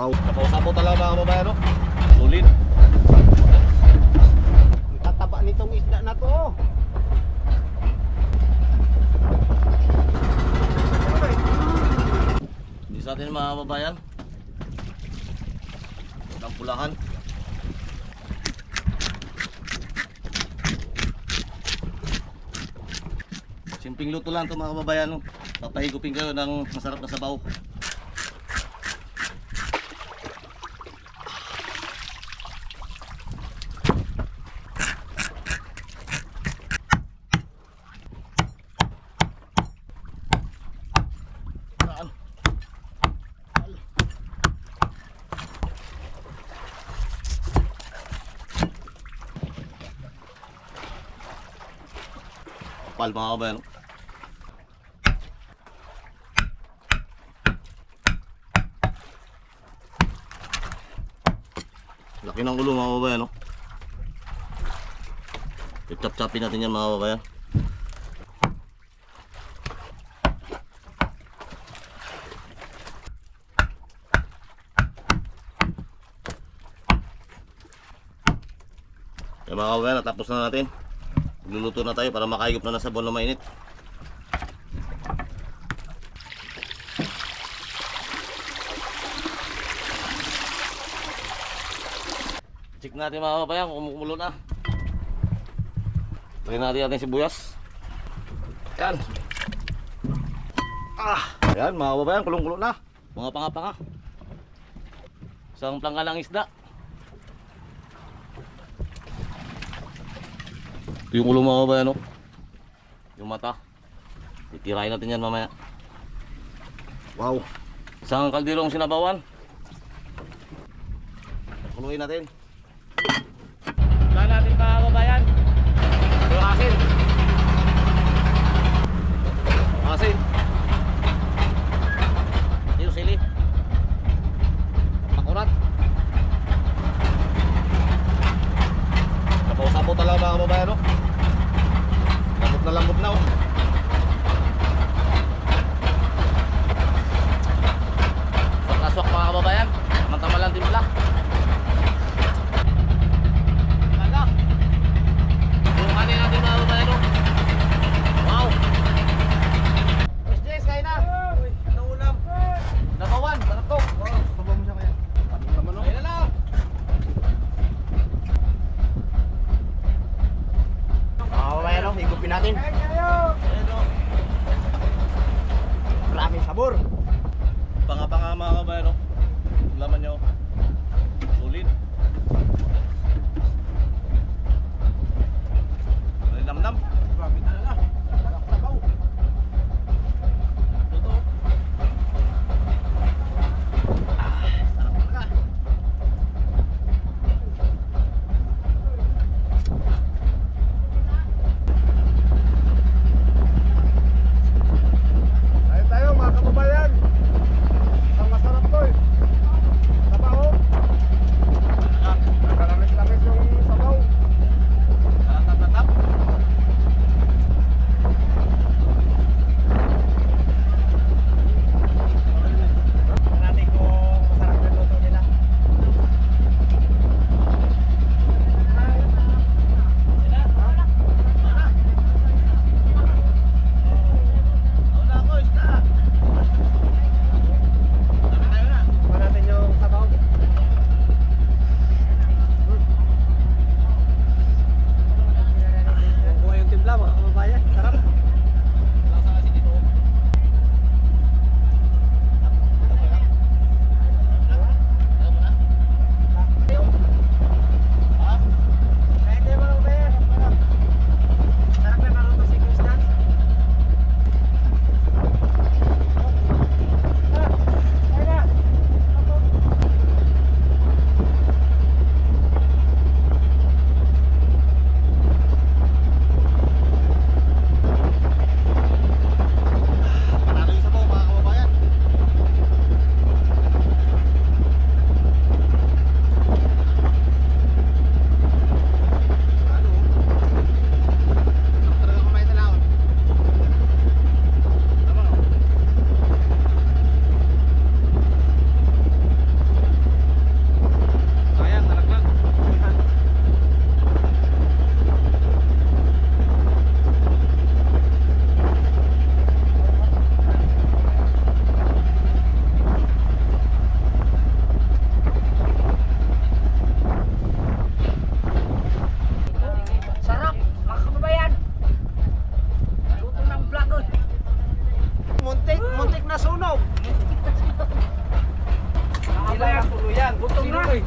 Wow. Sapaw-sapaw talaga mga kababayan, no? Sulit. Tataba nitong isda na to. Hindi sa atin mga kababayan. Ang pulahan. Simpleng luto lang ito mga kababayan. no? Papahigupin kayo ng masarap na sabaw. Kabayan. no? Laki ng ulo mga kabayan. No? I-chop-chopin natin yan mga kabayan. Kaya mga kabayan, natapos na natin. Magluluto na tayo para makaigop na nasa bowl na mainit. Check natin mga kabayan kung kumukulo na. Lagyan natin natin sibuyas. Yan. Ah, yan mga kababayan, kulong-kulo na. Mga panga-panga. Isang plangka ng isda. Ito yung ulo mga kababayan, no? Yung mata. Titirahin natin yan mamaya. Wow. Isang kaldirong sinabawan. Kuluin natin. Wala natin mga. Ito yung asin. Asin. Ito yung sili. Pakurat. Sabaw-sabaw talaga mga kababayan, no? Lambot na lambot na, oh. Pagkaswak mga kababayan, mantamalang timpla. Ganda. Yung kanin natin mga kababayan, no? Wow! Miss Jess, kain na! Ano ulam? Nakawan, baratok. Taba mo siya kaya. Ano naman oh. Kain na lang! Mga higupin natin. Maraming sabor. Panga-panga mga kababayan, no?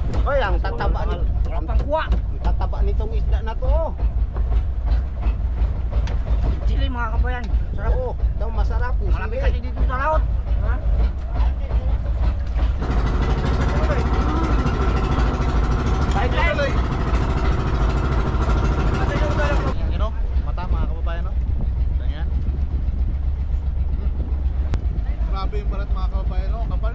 Uy, Oy, ang tataba ni walang pangkuha. ang tataba nitong isda na to. oh. Chili mga kabayan. Sarap. Oo, ito masarap. yung Malapit kasi dito sa laot. Ha? Bye, bye. No? Ganyan. Hmm. Grabe yung balat mga kababayan, no? Kapal.